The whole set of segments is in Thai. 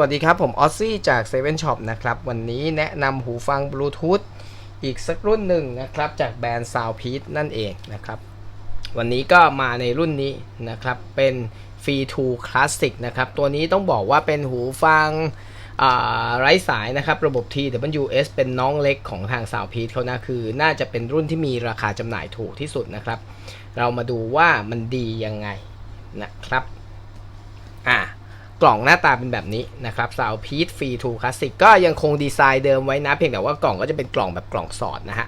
วัสดีครับ ผมออซซี่จาก7 Shop นะครับ วันนี้แนะนำหูฟังบลูทูธอีกสักรุ่นหนึ่งนะครับ จากแบรนด์ Soundpeace นั่นเองนะครับ วันนี้ก็มาในรุ่นนี้นะครับ เป็น f r e 2 Classic นะครับ ตัวนี้ต้องบอกว่าเป็นหูฟังไร้สายนะครับ ระบบ TWS เป็นน้องเล็กของทาง Soundpeace เขานะคือ น่าจะเป็นรุ่นที่มีราคาจำหน่ายถูกที่สุดนะครับ เรามาดูว่ามันดียังไงนะครับอ่า กล่องหน้าตาเป็นแบบนี้นะครับซาวพีทฟรีทูคลาสสิกก็ยังคงดีไซน์เดิมไว้นะ เพียงแต่ว่ากล่องก็จะเป็นกล่องแบบกล่องสอดนะฮะ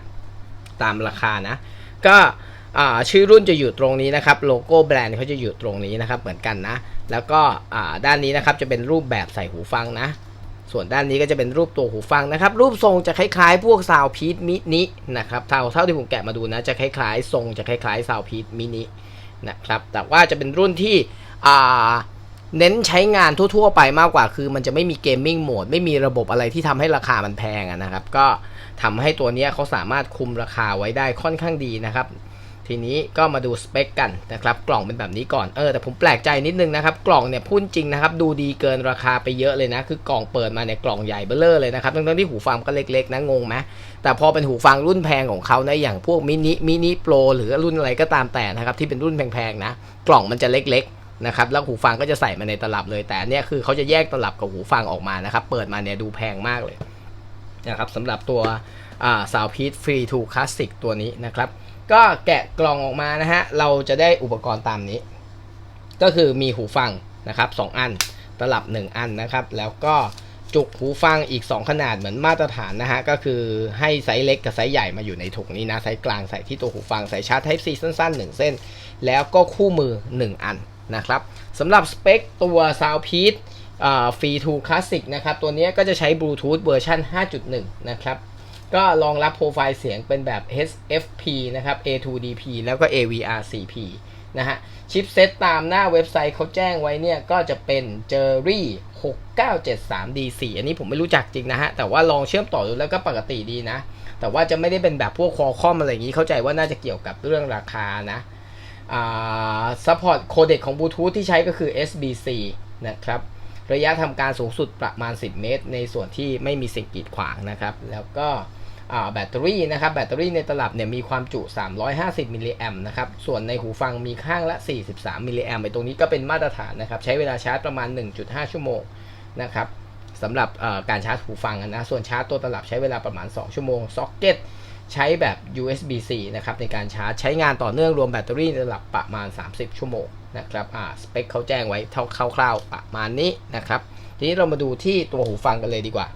ตามราคานะ ก็ชื่อรุ่นจะอยู่ตรงนี้นะครับ โลโก้แบรนด์เขาจะอยู่ตรงนี้นะครับ เหมือนกันนะ แล้วก็ด้านนี้นะครับจะเป็นรูปแบบใส่หูฟังนะ ส่วนด้านนี้ก็จะเป็นรูปตัวหูฟังนะครับ รูปทรงจะคล้ายๆ พวกซาวพีทมินินะครับเท่าเท่าที่ผมแกะมาดูนะ จะคล้ายๆ ทรงจะคล้ายๆซาวพีทมินินะครับ แต่ว่าจะเป็นรุ่นที่ เน้นใช้งานทั่ว ๆ ไปมากกว่าคือมันจะไม่มีเกมมิ่งโหมดไม่มีระบบอะไรที่ทำให้ราคามันแพงนะครับ ก็ทำให้ตัวนี้เขาสามารถคุมราคาไว้ได้ค่อนข้างดีนะครับ ทีนี้ก็มาดูสเปคกันนะครับ กล่องเป็นแบบนี้ก่อนเออแต่ผมแปลกใจนิดนึงนะครับ กล่องเนี่ยพูดจริงนะครับ ดูดีเกินราคาไปเยอะเลยนะ คือกล่องเปิดมาเนี่ยกล่องใหญ่เบ้อเลอร์เลยนะครับทั้งๆที่หูฟังก็เล็กๆนะงงไหมแต่พอเป็นหูฟังรุ่นแพงของเขานะอย่างพวกมินิมินิโปรหรือรุ่นอะไรก็ตามแต่นะครับที่เป็นรุ่นแพงๆนะ กล่องมันจะเล็กๆ นะครับแล้วหูฟังก็จะใส่มาในตลับเลย แต่อันเนี่ยคือเขาจะแยกตลับกับหูฟังออกมานะครับ เปิดมาเนี่ยดูแพงมากเลยนะครับสำหรับตัวซาวพีทฟรีทูคลาสสิกตัวนี้นะครับ ก็แกะกล่องออกมานะฮะ เราจะได้อุปกรณ์ตามนี้ ก็คือมีหูฟังนะครับ2อัน ตลับ 1 อันนะครับ แล้วก็จุกหูฟังอีก 2 ขนาดเหมือนมาตรฐานนะฮะ ก็คือให้ไซส์เล็กกับไซส์ใหญ่มาอยู่ในถุงนี้นะ ไซส์กลางใส่ที่ตัวหูฟัง ใส่ชาร์จ Type C สั้นๆ 1 เส้น แล้วก็คู่มือ 1 อัน นะครับสำหรับสเปคตัว Soundpeace ฟรีทูคลาสสิกนะครับ ตัวนี้ก็จะใช้บลูทูธเวอร์ชัน5.1 นะครับ ก็รองรับโปรไฟล์เสียงเป็นแบบ HFP นะครับ A2DP แล้วก็ AVR4P นะฮะ ชิปเซตตามหน้าเว็บไซต์เขาแจ้งไว้เนี่ย ก็จะเป็น Jerry 6973D4 อันนี้ผมไม่รู้จักจริงนะฮะ แต่ว่าลองเชื่อมต่อดูแล้วก็ปกติดีนะ แต่ว่าจะไม่ได้เป็นแบบพวกคอคอมอะไรอย่างนี้เข้าใจว่าน่าจะเกี่ยวกับเรื่องราคานะ ซัพพอร์ตโคเด็กของบลูทูธที่ใช้ก็คือ SBC นะครับ ระยะทำการสูงสุดประมาณ 10 เมตร ในส่วนที่ไม่มีสิ่งกีดขวางนะครับ แล้วก็แบตเตอรี่นะครับ แบตเตอรี่ในตลับเนี่ยมีความจุ 350 มิลลิแอมนะครับ ส่วนในหูฟังมีข้างละ 43 มิลลิแอมไปตรงนี้ก็เป็นมาตรฐานนะครับ ใช้เวลาชาร์จประมาณ 1.5 ชั่วโมงนะครับสำหรับการชาร์จหูฟังนะ ส่วนชาร์จตัวตลับใช้เวลาประมาณ 2 ชั่วโมง ซ็อกเก็ต ใช้แบบ USB-C นะครับในการชาร์จใช้งานต่อเนื่องรวมแบตเตอรี่ในระดับประมาณ 30 ชั่วโมงนะครับอ่าสเปคเขาแจ้งไว้เท่าคร่าวๆประมาณนี้นะครับทีนี้เรามาดูที่ตัวหูฟังกันเลยดีกว่า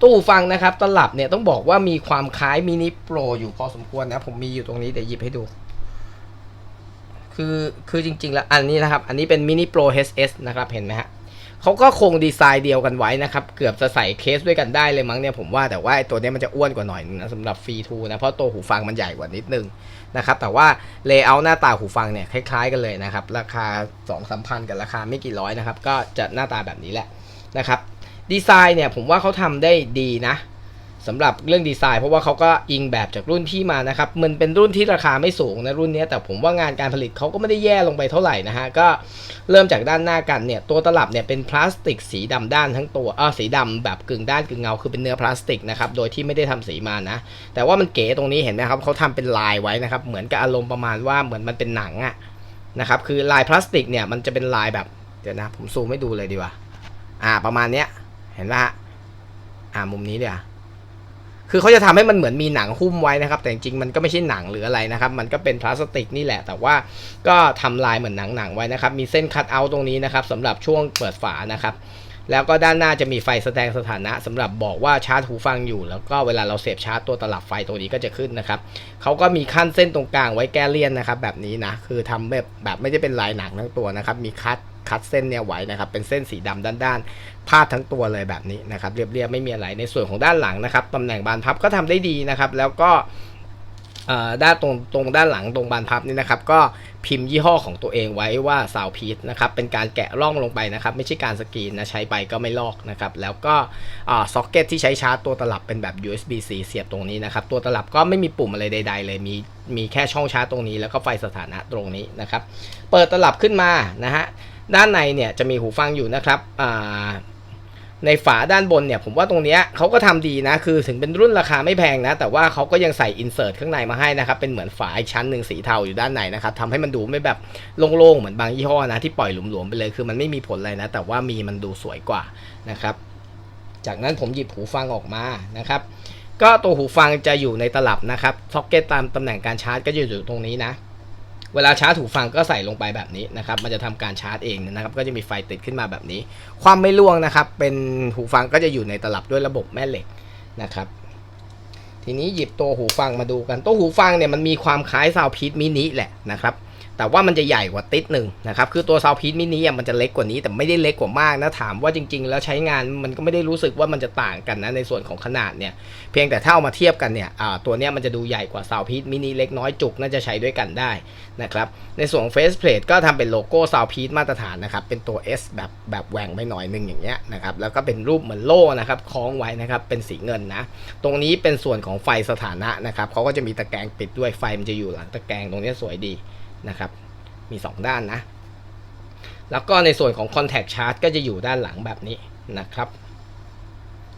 ตัวหูฟังนะครับตลับเนี่ยต้องบอกว่ามีความคล้ายมินิโปรอยู่พอสมควรนะผมมีอยู่ตรงนี้เดี๋ยวหยิบให้ดู คือคือจริงๆแล้วอันนี้นะครับ อันนี้เป็นมินิโปร HS นะครับเห็นไหมฮะ เขาก็คงดีไซน์เดียวกันไว้นะครับ เกือบจะใส่เคสด้วยกันได้เลยมั้งเนี่ยผมว่าแต่ว่าตัวนี้มันจะอ้วนกว่าหน่อยนึงนะสำหรับฟรีทูนะ เพราะตัวหูฟังมันใหญ่กว่านิดนึงนะครับ แต่ว่าเลเยอร์หน้าตาหูฟังเนี่ยคล้ายๆกันเลยนะครับ ราคา2องสามพันกับราคาไม่กี่ร้อยนะครับ ก็จะหน้าตาแบบนี้แหละนะครับดีไซน์เนี่ยผมว่าเขาทำได้ดีนะ สำหรับเรื่องดีไซน์เพราะว่าเขาก็อิงแบบจากรุ่นที่มานะครับ มันเป็นรุ่นที่ราคาไม่สูงนะรุ่นนี้แต่ผมว่างานการผลิตเขาก็ไม่ได้แย่ลงไปเท่าไหร่นะฮะ ก็เริ่มจากด้านหน้ากันเนี่ย ตัวตลับเนี่ยเป็นพลาสติกสีดำด้านทั้งตัวเออสีดำแบบกึ่งด้านกึ่งเงาคือเป็นเนื้อพลาสติกนะครับโดยที่ไม่ได้ทำสีมานะ แต่ว่ามันเก๋ตรงนี้เห็นไหมครับเขาทำเป็นลายไว้นะครับเหมือนกับอารมณ์ประมาณว่าเหมือนมันเป็นหนังอะนะครับคือลายพลาสติกเนี่ยมันจะเป็นลายแบบเดี๋ยวนะผมซูมให้ดูเลยดีกว่าอ่าประมาณเนี้ยเห็นไหมฮะอ่ามุมนี้เดี๋ยว คือเขาจะทำให้มันเหมือนมีหนังหุ้มไว้นะครับ แต่จริงๆมันก็ไม่ใช่หนังหรืออะไรนะครับ มันก็เป็นพลาสติกนี่แหละ แต่ว่าก็ทำลายเหมือนหนังๆไว้นะครับ มีเส้นคัตเอาตรงนี้นะครับสำหรับช่วงเปิดฝานะครับแล้วก็ด้านหน้าจะมีไฟแสดงสถานะสำหรับบอกว่าชาร์จหูฟังอยู่ แล้วก็เวลาเราเสียบชาร์จตัวตลับไฟตัวนี้ก็จะขึ้นนะครับเขาก็มีขั้นเส้นตรงกลางไว้แก้เลี่ยนนะครับ แบบนี้นะคือทำแบบแบบไม่ได้เป็นลายหนังทั้งตัวนะครับ มีคัด คัดเส้นเนี่ยไว้นะครับ เป็นเส้นสีดำด้านๆพาดทั้งตัวเลยแบบนี้นะครับ เรียบๆไม่มีอะไรในส่วนของด้านหลังนะครับตำแหน่งบานพับก็ทำได้ดีนะครับ แล้วก็ด้านตรงตรงด้านหลังตรงบานพับนี่นะครับ ก็พิมพ์ยี่ห้อของตัวเองไว้ว่าซาวพีทนะครับเป็นการแกะร่องลงไปนะครับ ไม่ใช่การสกรีนนะใช้ไปก็ไม่ลอกนะครับ แล้วก็ซ็อกเก็ตที่ใช้ชาร์จตัวตลับเป็นแบบ USB-C เสียบตรงนี้นะครับ ตัวตลับก็ไม่มีปุ่มอะไรใด ๆ เลยมีมีแค่ช่องชาร์จตรงนี้แล้วก็ไฟสถานะตรงนี้นะครับ เปิดตลับขึ้นมานะฮะ ด้านในเนี่ยจะมีหูฟังอยู่นะครับในฝาด้านบนเนี่ยผมว่าตรงเนี้ยเขาก็ทำดีนะคือถึงเป็นรุ่นราคาไม่แพงนะ แต่ว่าเขาก็ยังใส่อินเสิร์ตข้างในมาให้นะครับ เป็นเหมือนฝาอีกชั้นหนึ่งสีเทาอยู่ด้านในนะครับทำให้มันดูไม่แบบโล่งๆ เหมือนบางยี่ห้อนะ ที่ปล่อยหลวมๆไปเลยคือมันไม่มีผลอะไรนะ แต่ว่ามีมันดูสวยกว่านะครับ จากนั้นผมหยิบหูฟังออกมานะครับ ก็ตัวหูฟังจะอยู่ในตลับนะครับซ็อกเก็ตตามตำแหน่งการชาร์จก็จะอยู่ตรงนี้นะ เวลาชาร์จหูฟังก็ใส่ลงไปแบบนี้นะครับ มันจะทำการชาร์จเองนะครับ ก็จะมีไฟติดขึ้นมาแบบนี้ ความไม่ร่วงนะครับ เป็นหูฟังก็จะอยู่ในตลับด้วยระบบแม่เหล็กนะครับ ทีนี้หยิบตัวหูฟังมาดูกัน ตัวหูฟังเนี่ยมันมีความคล้ายซาวพีทมินิแหละนะครับ แต่ว่ามันจะใหญ่กว่าติดหนึ่งนะครับ คือตัวซาวพี e มินิมันจะเล็กกว่านี้แต่ไม่ได้เล็กกว่ามากนะ ถามว่าจริง ๆ แล้วใช้งานมันก็ไม่ได้รู้สึกว่ามันจะต่างกันนะในส่วนของขนาดเนี่ย เพียงแต่ถ้าเอามาเทียบกันเนี่ยตัวเนี้ยมันจะดูใหญ่กว่าซาวพี e มินิเล็กน้อยจุกน่าจะใช้ด้วยกันได้นะครับ ในส่วนของ Face Plate ก็ทำเป็นโลโก้ซาวพี e มาตรฐานนะครับ เป็นตัว S แบบแบบแหว่งไปหน่อยนึงอย่างเงี้ยนะครับ แล้วก็เป็นรูปเหมือนโล่นะครับคล้องไว้นะครับ เป็นสีเงินนะ ตรงนี้เป็นส่วนของไฟสถานะนะครับเขาก็จะมีตะแกรงปิดด้วยไฟมันจะอยู่หลังตะแกรงตรงนี้สวยดี นะครับ มี 2 ด้านนะ แล้วก็ในส่วนของ Contact Charge ก็จะอยู่ด้านหลังแบบนี้นะครับ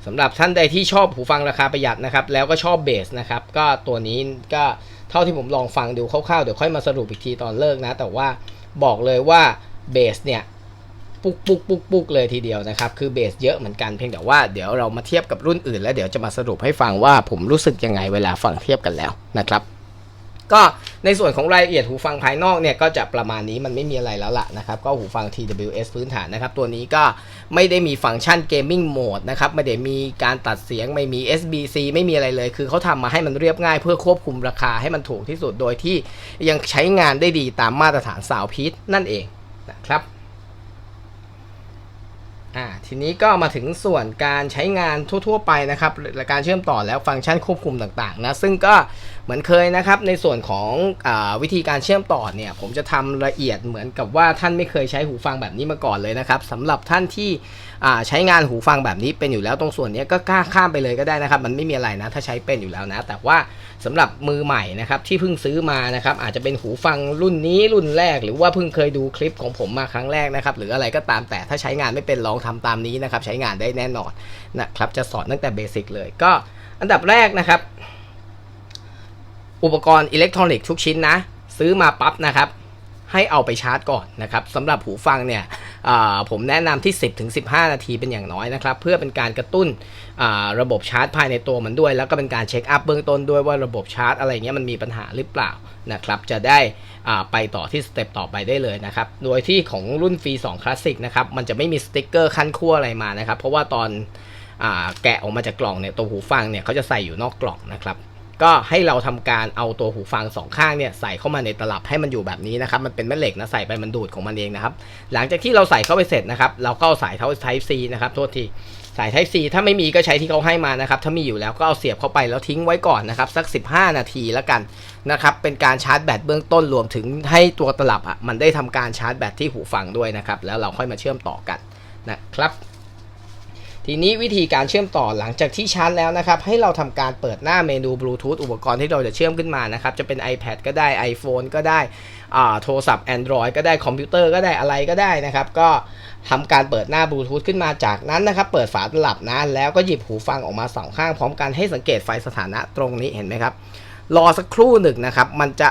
สำหรับท่านใดที่ชอบหูฟังราคาประหยัดนะครับ แล้วก็ชอบเบสนะครับ ก็ตัวนี้ก็เท่าที่ผมลองฟังดูคร่าวๆ เดี๋ยวค่อยมาสรุปอีกทีตอนเลิกนะ แต่ว่าบอกเลยว่าเบสเนี่ยปุกปุกปุกปุกเลยทีเดียวนะครับ คือเบสเยอะเหมือนกันเพียงแต่ว่าเดี๋ยวเรามาเทียบกับรุ่นอื่น แล้วเดี๋ยวจะมาสรุปให้ฟังว่าผมรู้สึกยังไงเวลาฟังเทียบกันแล้วนะครับ ก็ในส่วนของรายละเอียดหูฟังภายนอกเนี่ยก็จะประมาณนี้มันไม่มีอะไรแล้วล่ะนะครับก็หูฟัง TWS พื้นฐานนะครับ ตัวนี้ก็ไม่ได้มีฟังก์ชันเกมมิ่งโหมดนะครับไม่ได้มีการตัดเสียงไม่มี SBC ไม่มีอะไรเลย คือเขาทำมาให้มันเรียบง่าย เพื่อควบคุมราคาให้มันถูกที่สุดโดยที่ยังใช้งานได้ดีตามมาตรฐานสาวพีทนั่นเองนะครับ อ่าทีนี้ก็มาถึงส่วนการใช้งานทั่ว ๆ ไปนะครับและการเชื่อมต่อแล้วฟังก์ชันควบคุมต่างๆนะซึ่งก็เหมือนเคยนะครับในส่วนของอวิธีการเชื่อมต่อเนี่ยผมจะทำละเอียดเหมือนกับว่าท่านไม่เคยใช้หูฟังแบบนี้มาก่อนเลยนะครับสำหรับท่านที่ ใช้งานหูฟังแบบนี้เป็นอยู่แล้วตรงส่วนนี้ก็กล้าข้ามไปเลยก็ได้นะครับ มันไม่มีอะไรนะถ้าใช้เป็นอยู่แล้วนะ แต่ว่าสำหรับมือใหม่นะครับที่เพิ่งซื้อมานะครับอาจจะเป็นหูฟังรุ่นนี้รุ่นแรก หรือว่าเพิ่งเคยดูคลิปของผมมาครั้งแรกนะครับหรืออะไรก็ตามแต่ถ้าใช้งานไม่เป็นลองทำตามนี้นะครับใช้งานได้แน่นอนนะครับจะสอนตั้งแต่เบสิกเลยก็อันดับแรกนะครับ อุปกรณ์อิเล็กทรอนิกส์ทุกชิ้นนะ ซื้อมาปั๊บนะครับ ให้เอาไปชาร์จก่อนนะครับสำหรับหูฟังเนี่ยผมแนะนำที่ 10-15 นาทีเป็นอย่างน้อยนะครับ เพื่อเป็นการกระตุ้นระบบชาร์จภายในตัวมันด้วย แล้วก็เป็นการเช็คอัพเบื้องต้นด้วยว่าระบบชาร์จอะไรเงี้ยมันมีปัญหาหรือเปล่านะครับจะได้ไปต่อที่สเต็ปต่อไปได้เลยนะครับ โดยที่ของรุ่นฟรี2คลาสสิกนะครับมันจะไม่มีสติ๊กเกอร์ขั้นขั้วอะไรมานะครับ เพราะว่าตอนอแกะออกมาจากกล่องเนี่ยตัวหูฟังเนี่ยเขาจะใส่อยู่นอกกล่องนะครับ ก็ให้เราทำการเอาตัวหูฟังสองข้างเนี่ยใส่เข้ามาในตลับให้มันอยู่แบบนี้นะครับ มันเป็นแม่เหล็กนะใส่ไปมันดูดของมันเองนะครับ หลังจากที่เราใส่เข้าไปเสร็จนะครับ เราก็เอาสายเท่า Type C นะครับโทษทีสาย Type C ถ้าไม่มีก็ใช้ที่เขาให้มานะครับ ถ้ามีอยู่แล้วก็เอาเสียบเข้าไปแล้วทิ้งไว้ก่อนนะครับ สัก 15 นาทีแล้วกันนะครับ เป็นการชาร์จแบตเบื้องต้นรวมถึงให้ตัวตลับอะมันได้ทำการชาร์จแบตที่หูฟังด้วยนะครับ แล้วเราค่อยมาเชื่อมต่อกันนะครับ ทีนี้วิธีการเชื่อมต่อหลังจากที่ชาร์จแล้วนะครับ ให้เราทำการเปิดหน้าเมนูบลูทูธอุปกรณ์ที่เราจะเชื่อมขึ้นมานะครับ จะเป็น iPad ก็ได้ iPhone ก็ได้โทรศัพท์ Android ก็ได้คอมพิวเตอร์ก็ได้อะไรก็ได้นะครับ ก็ทำการเปิดหน้าบลูทูธขึ้นมาจากนั้นนะครับ เปิดฝาตลับนะแล้วก็หยิบหูฟังออกมาสองข้างพร้อมกันให้สังเกตไฟสถานะตรงนี้เห็นไหมครับ รอสักครู่หนึ่งนะครับมันจะ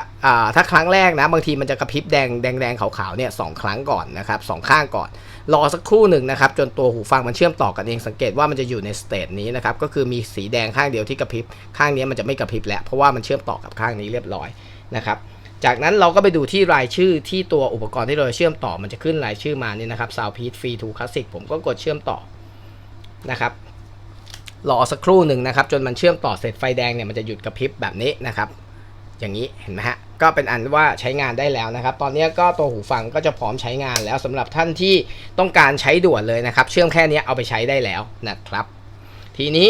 ถ้าครั้งแรกนะบางทีมันจะกระพริบแดงแดงแดงขาวๆเนี่ยสองครั้งก่อนนะครับสองข้างก่อน รอสักครู่หนึ่งนะครับจนตัวหูฟังมันเชื่อมต่อกันเองสังเกตว่ามันจะอยู่ในสเตจนี้นะครับก็คือมีสีแดงข้างเดียวที่กระพริบข้างนี้มันจะไม่กระพริบแล้วเพราะว่ามันเชื่อมต่อกับข้างนี้เรียบร้อยนะครับจากนั้นเราก็ไปดูที่รายชื่อที่ตัวอุปกรณ์ที่เราเชื่อมต่อมันจะขึ้นรายชื่อมานี่นะครับ Soundpeace Free to Classic ผมก็กดเชื่อมต่อนะครับ รอสักครู่หนึ่งนะครับ จนมันเชื่อมต่อเสร็จไฟแดงเนี่ยมันจะหยุดกระพริบแบบนี้นะครับ อย่างนี้เห็นไหมฮะก็เป็นอันว่าใช้งานได้แล้วนะครับ ตอนนี้ก็ตัวหูฟังก็จะพร้อมใช้งานแล้วสำหรับท่านที่ต้องการใช้ด่วนเลยนะครับ เชื่อมแค่นี้เอาไปใช้ได้แล้วนะครับ ทีนี้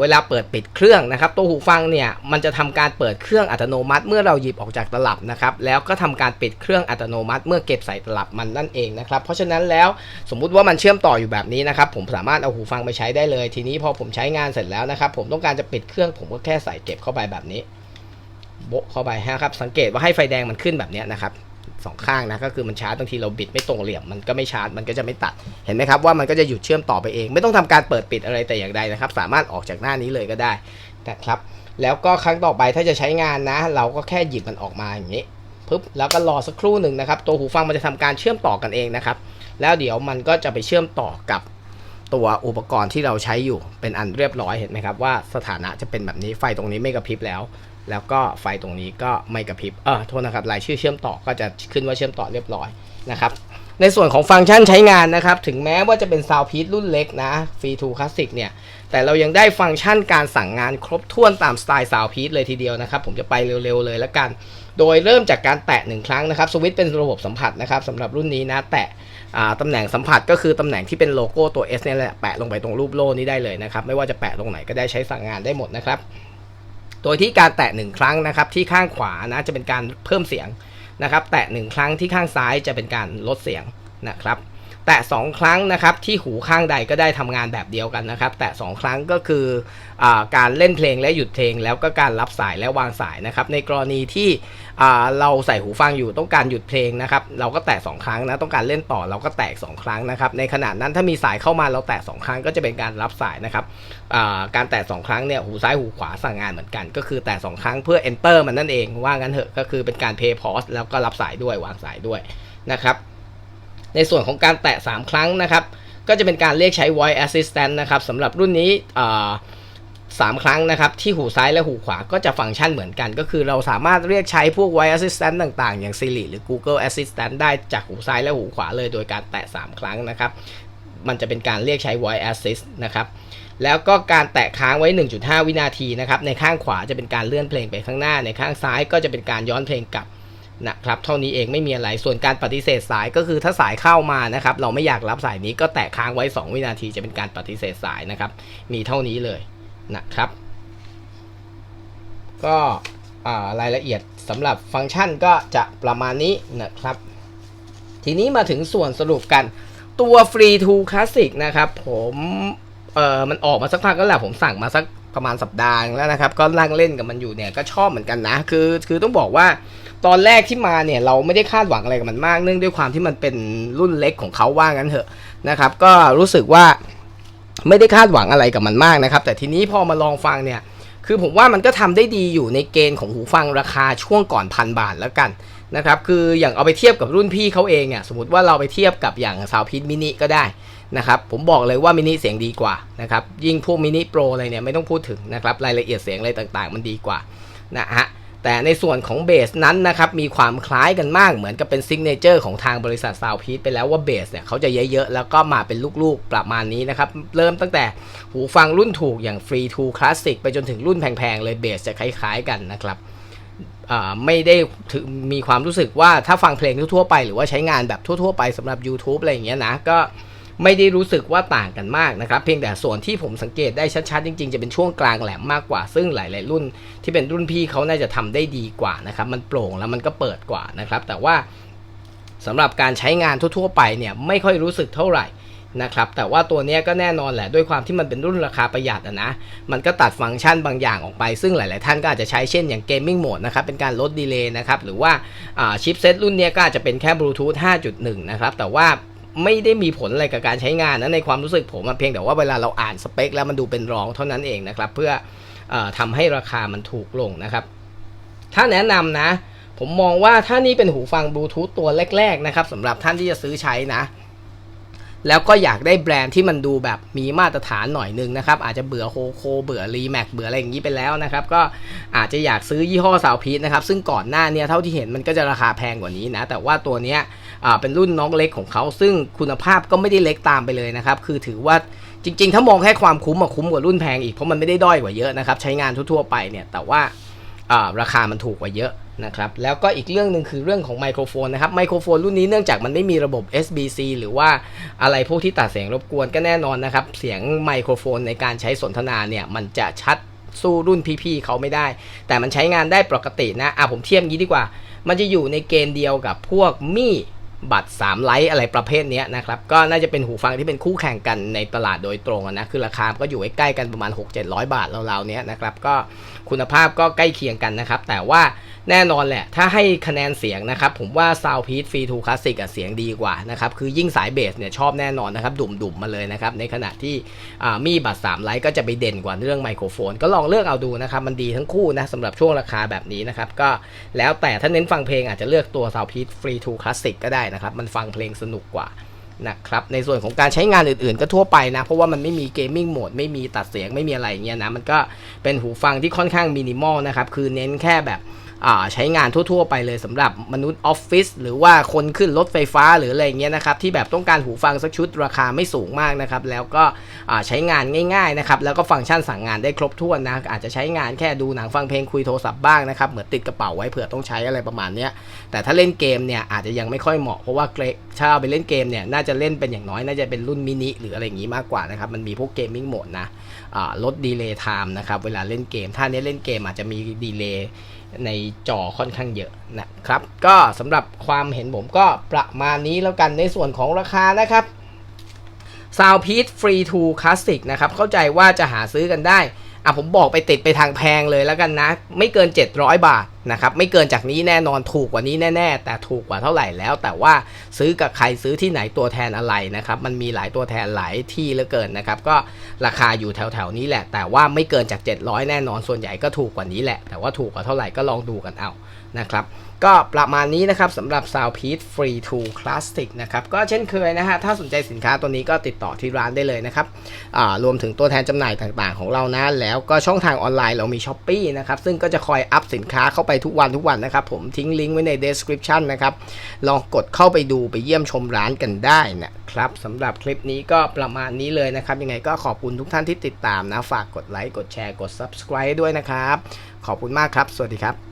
เวลาเปิดปิดเครื่องนะครับตัวหูฟังเนี่ยมันจะทำการเปิดเครื่องอัตโนมัติ เมื่อเราหยิบออกจากตลับนะครับแล้วก็ทำการปิดเครื่องอัตโนมัติ เมื่อเก็บใส่ตลับมันนั่นเองนะครับเพราะฉะนั้นแล้วสมมุติว่ามันเชื่อมต่ออยู่แบบนี้นะครับผมสามารถเอาหูฟังไปใช้ได้เลย ทีนี้พอผมใช้งานเสร็จแล้วนะครับผมต้องการจะปิดเครื่องผมก็แค่ใส่เก็บเข้าไปแบบนี้โบเข้าไปนะครับสังเกตว่าให้ไฟแดงมันขึ้นแบบนี้นะครับ สองข้างนะก็คือมันชาร์จบางทีเราบิดไม่ตรงเหลี่ยมมันก็ไม่ชาร์จมันก็จะไม่ตัดเห็นไหมครับว่ามันก็จะหยุดเชื่อมต่อไปเอง ไม่ต้องทำการเปิดปิดอะไรแต่อย่างใดนะครับ สามารถออกจากหน้านี้เลยก็ได้นะครับ แล้วก็ครั้งต่อไปถ้าจะใช้งานนะ เราก็แค่หยิบมันออกมาอย่างนี้ปึ๊บแล้วก็รอสักครู่หนึ่งนะครับ ตัวหูฟังมันจะทำการเชื่อมต่อกันเองนะครับ แล้วเดี๋ยวมันก็จะไปเชื่อมต่อกับตัวอุปกรณ์ที่เราใช้อยู่เป็นอันเรียบร้อยเห็นไหมครับว่าสถานะจะเป็นแบบนี้ไฟตรงนี้ไม่กระพริบแล้ว แล้วก็ไฟตรงนี้ก็ไม่กระพริบ เออโทษนะครับรายชื่อเชื่อมต่อก็จะขึ้นว่าเชื่อมต่อเรียบร้อยนะครับในส่วนของฟังก์ชันใช้งานนะครับ ถึงแม้ว่าจะเป็น Sound p i e c รุ่นเล็กนะ Free to Classic เนี่ย แต่เรายังได้ฟังก์ชันการสั่งงานครบถ้วนตามสไตล์ Sound p i e c เลยทีเดียวนะครับ ผมจะไปเร็วๆเลยแล้วกัน โดยเริ่มจากการแตะหนึ่งครั้งนะครับ สวิตช์เป็นระบบสัมผัสนะครับสำหรับรุ่นนี้นะ แตะตำแหน่งสัมผัสก็คือตำแหน่งที่เป็นโลโก้ตัว S เนี่ยแหละแปะลงไปตรงรูปโล่นี้ได้เลยนะครับ ไม่ว่าจะแปะตรงไหนก็ได้ใช้สั่งงานได้หมดนะครับ โดยที่การแตะหนึ่งครั้งนะครับที่ข้างขวานะจะเป็นการเพิ่มเสียงนะครับ แตะหนึ่งครั้งที่ข้างซ้ายจะเป็นการลดเสียงนะครับ แตะ2ครั้งนะครับที่หูข้างใดก็ได้ทำงานแบบเดียวกันนะครับ แตะ2ครั้งก็คืออการเล่นเพลงและหยุดเพลง แล้วก็การรับสายและวางสายนะครับ ในกรณีที่เราใส่หูฟังอยู่ต้องการหยุดเพลงนะครับ เราก็แตะ2ครั้งนะต้องการเล่นต่อเราก็แตะสองครั้งนะครับ ในขณะนั้นถ้ามีสายเข้ามาเราแตะ2ครั้งก็จะเป็นการรับสายนะครับการแตะ2ครั้งเนี่ยหูซ้ายหูขวาสั่งงานเหมือนกัน ก็คือแตะ2ครั้งเพื่อ enter มันนั่นเองว่างั้นเถอะก็คือเป็นการ play pause แล้วก็รับสายด้วยวางสายด้วยนะครับ ในส่วนของการแตะ 3 ครั้งนะครับ ก็จะเป็นการเรียกใช้ voice assistant นะครับสำหรับรุ่นนี้สามครั้งนะครับที่หูซ้ายและหูขวาก็จะฟังก์ชันเหมือนกัน ก็คือเราสามารถเรียกใช้พวก voice assistant ต่างๆ อย่าง Siri หรือ Google Assistant ได้จากหูซ้ายและหูขวาเลยโดยการแตะ 3 ครั้งนะครับ มันจะเป็นการเรียกใช้ voice assist นะครับ แล้วก็การแตะค้างไว้ 1.5 วินาทีนะครับ ในข้างขวาจะเป็นการเลื่อนเพลงไปข้างหน้า ในข้างซ้ายก็จะเป็นการย้อนเพลงกลับ นะครับเท่านี้เองไม่มีอะไรส่วนการปฏิเสธสายก็คือถ้าสายเข้ามานะครับเราไม่อยากรับสายนี้ก็แตะค้างไว้ 2 วินาทีจะเป็นการปฏิเสธสายนะครับ มีเท่านี้เลยนะครับ ก็รายละเอียดสำหรับฟังก์ชันก็จะประมาณนี้นะครับ ทีนี้มาถึงส่วนสรุปกันตัว Free to Classic นะครับ ผมเออมันออกมาสักพักก็แหละผมสั่งมาสัก ประมาณสัปดาห์แล้วนะครับ ก็นั่งเล่นกับมันอยู่เนี่ยก็ชอบเหมือนกันนะ คือคือต้องบอกว่าตอนแรกที่มาเนี่ยเราไม่ได้คาดหวังอะไรกับมันมาก เนื่องด้วยความที่มันเป็นรุ่นเล็กของเขาว่างั้นเถอะนะครับ ก็รู้สึกว่าไม่ได้คาดหวังอะไรกับมันมากนะครับ แต่ทีนี้พอมาลองฟังเนี่ย คือผมว่ามันก็ทำได้ดีอยู่ในเกณฑ์ของหูฟังราคาช่วงก่อนพันบาทแล้วกันนะครับ คืออย่างเอาไปเทียบกับรุ่นพี่เขาเองเนี่ยสมมติว่าเราไปเทียบกับอย่างซาวพิทมินิก็ได้นะครับ ผมบอกเลยว่ามินิเสียงดีกว่านะครับ ยิ่งพวกมินิโปรอะไรเนี่ยไม่ต้องพูดถึงนะครับ รายละเอียดเสียงอะไรต่างๆ มันดีกว่านะฮะ แต่ในส่วนของเบสนั้นนะครับมีความคล้ายกันมากเหมือนกับเป็นซิกเนเจอร์ของทางบริษัทซาวพี e ไปแล้วว่าเบสเนี่ยเขาจะเยอะๆ แล้วก็มาเป็นลูกๆประมาณนี้นะครับ เริ่มตั้งแต่หูฟังรุ่นถูกอย่าง Free to Classic ไปจนถึงรุ่นแพงๆ เลยเบสจะคล้ายๆกันนะครับไม่ได้ถึงมีความรู้สึกว่าถ้าฟังเพลงทั่วๆไป หรือว่าใช้งานแบบทั่วๆไปสำหรับ YouTube อะไรอย่างเงี้ยนะก็ ไม่ได้รู้สึกว่าต่างกันมากนะครับเพียงแต่ส่วนที่ผมสังเกตได้ชัดๆจริงๆ จะเป็นช่วงกลางแหลมมากกว่า ซึ่งหลาย ๆ รุ่นที่เป็นรุ่นพี่เขาน่าจะทำได้ดีกว่านะครับมันโปร่งแล้วมันก็เปิดกว่านะครับแต่ว่าสำหรับการใช้งานทั่ว ๆ ไปเนี่ยไม่ค่อยรู้สึกเท่าไหร่นะครับแต่ว่าตัวนี้ก็แน่นอนแหละด้วยความที่มันเป็นรุ่นราคาประหยัดนะมันก็ตัดฟังก์ชันบางอย่างออกไป ซึ่งหลาย ๆ ท่านก็อาจจะใช้เช่นอย่างเกมมิ่งโหมดนะครับเป็นการลดดีเลย์นะครับหรือว่าชิปเซตรุ่นนี้ก็อาจจะเป็นแค่บลูทูธ5.1 นะครับแต่ว่า ไม่ได้มีผลอะไรกับการใช้งานนะในความรู้สึกผมเพียงแต่ว่าเวลาเราอ่านสเปค แล้วมันดูเป็นรองเท่านั้นเองนะครับ เพื่อออทำให้ราคามันถูกลงนะครับ ถ้าแนะนำนะ ผมมองว่าถ้านี่เป็นหูฟังบลูทูธตัวแรก ๆ นะครับสำหรับท่านที่จะซื้อใช้นะแล้วก็อยากได้แบรนด์ที่มันดูแบบมีมาตรฐานหน่อยนึงนะครับ อาจจะเบื่อโฮโคเบื่อรีแม็กเบื่ออะไรอย่างนี้ไปแล้วนะครับ ก็อาจจะอยากซื้อยี่ห้อซาวพีทนะครับ ซึ่งก่อนหน้าเนี้เท่าที่เห็นมันก็จะราคาแพงกว่านี้นะ แต่ว่าตัวเนี้ย เป็นรุ่นน้องเล็กของเขา ซึ่งคุณภาพก็ไม่ได้เล็กตามไปเลยนะครับ คือถือว่าจริง ๆ ถ้ามองแค่ความคุ้มอะคุ้มกว่ารุ่นแพงอีก เพราะมันไม่ได้ด้อยกว่าเยอะนะครับ ใช้งานทั่วๆไปเนี่ย แต่ว่าอ่าราคามันถูกกว่าเยอะนะครับ แล้วก็อีกเรื่องหนึ่งคือเรื่องของไมโครโฟนนะครับ ไมโครโฟนรุ่นนี้เนื่องจากมันไม่มีระบบ SBC หรือว่าอะไรพวกที่ตัดเสียงรบกวนก็แน่นอนนะครับ เสียงไมโครโฟนในการใช้สนทนาเนี่ย มันจะชัดสู้รุ่นพี่ๆเขาไม่ได้ แต่มันใช้งานได้ปกตินะ อะผมเทียบงี้ดีกว่า มันจะอยู่ในเกณฑ์เดียวกับพวกมี่ บัตร3ไลท์อะไรประเภทนี้นะครับ ก็น่าจะเป็นหูฟังที่เป็นคู่แข่งกันในตลาดโดยตรงนะ คือราคาก็อยู่ใกล้ๆกันประมาณ 6-700 บาทเราๆเนี้ยนะครับ ก็คุณภาพก็ใกล้เคียงกันนะครับ แต่ว่าแน่นอนแหละ ถ้าให้คะแนนเสียงนะครับ ผมว่า Soundpeace Free to Classic อะเสียงดีกว่านะครับ คือยิ่งสายเบสเนี่ยชอบแน่นอนนะครับ ดุ่มๆมาเลยนะครับ ในขณะที่มีบัตร3ไลท์ก็จะไปเด่นกว่าเรื่องไมโครโฟน ก็ลองเลือกเอาดูนะครับ มันดีทั้งคู่นะสำหรับช่วงราคาแบบนี้นะครับ ก็แล้วแต่ถ้าเน้นฟังเพลงอาจจะเลือกตัว Soundpeace Free to Classic ก็ได้นะครับ มันฟังเพลงสนุกกว่านะครับในส่วนของการใช้งานอื่นๆ ก็ทั่วไปนะ เพราะว่ามันไม่มีเกมมิ่งโหมดไม่มีตัดเสียงไม่มีอะไรอย่างเงี้ยนะ มันก็เป็นหูฟังที่ค่อนข้างมินิมอลนะครับ คือเน้นแค่แบบ ใช้งานทั่ว ๆ ไปเลยสำหรับมนุษย์ออฟฟิศหรือว่าคนขึ้นรถไฟฟ้าหรืออะไรเงี้ยนะครับที่แบบต้องการหูฟังสักชุดราคาไม่สูงมากนะครับแล้วก็ใช้งานง่ายๆนะครับแล้วก็ฟังก์ชันสั่งงานได้ครบถ้วนนะอาจจะใช้งานแค่ดูหนังฟังเพลงคุยโทรศัพท์บ้างนะครับเหมือนติดกระเป๋าไว้เผื่อต้องใช้อะไรประมาณเนี้ยแต่ถ้าเล่นเกมเนี่ยอาจจะยังไม่ค่อยเหมาะเพราะว่าเกถ้าเอาไปเล่นเกมเนี่ยน่าจะเล่นเป็นอย่างน้อยน่าจะเป็นรุ่นมินิหรืออะไรอย่างนี้มากกว่านะครับมันมีพวกเกมมิ่งโหมดนะลดดีเลย์ไทม์นะครับเวลาเล่นเกม ถ้าเนี้ยเล่นเกมอาจจะมีดีเลย์ ในจอค่อนข้างเยอะนะครับ ก็สำหรับความเห็นผมก็ประมาณนี้แล้วกันในส่วนของราคานะครับ Soundpeace Free to Classic นะครับ เข้าใจว่าจะหาซื้อกันได้ อะผมบอกไปติดไปทางแพงเลยแล้วกันนะ ไม่เกิน 700 บาทนะครับไม่เกินจากนี้แน่นอนถูกกว่านี้แน่ ๆ แต่ถูกกว่าเท่าไหร่แล้ว แต่ว่าซื้อกับใครซื้อที่ไหนตัวแทนอะไรนะครับมันมีหลายตัวแทนหลายที่เหลือเกินนะครับก็ราคาอยู่แถวๆนี้แหละ แต่ว่าไม่เกินจาก 700 แน่นอนส่วนใหญ่ก็ถูกกว่านี้แหละ แต่ว่าถูกกว่าเท่าไหร่ก็ลองดูกันเอานะครับ ก็ประมาณนี้นะครับสำหรับ Soundpeace Free to Classic นะครับก็เช่นเคยนะฮะถ้าสนใจสินค้าตัวนี้ก็ติดต่อที่ร้านได้เลยนะครับรวมถึงตัวแทนจำหน่ายต่างๆ ของเรานะ แล้วก็ช่องทางออนไลน์เรามี s h อ p e e นะครับซึ่งก็จะคอยอัพสินค้าเข้าไปทุกวันทุกวันนะครับผมทิ้งลิงก์ไว้ใน description นะครับลองกดเข้าไปดูไปเยี่ยมชมร้านกันได้นะครับสำหรับคลิปนี้ก็ประมาณนี้เลยนะครับยังไงก็ขอบคุณทุกท่านที่ติดตามนะฝากกดไลค์กดแชร์กด subscribe ด้วยนะครับขอบคุณมากครับ สวัสดีครับ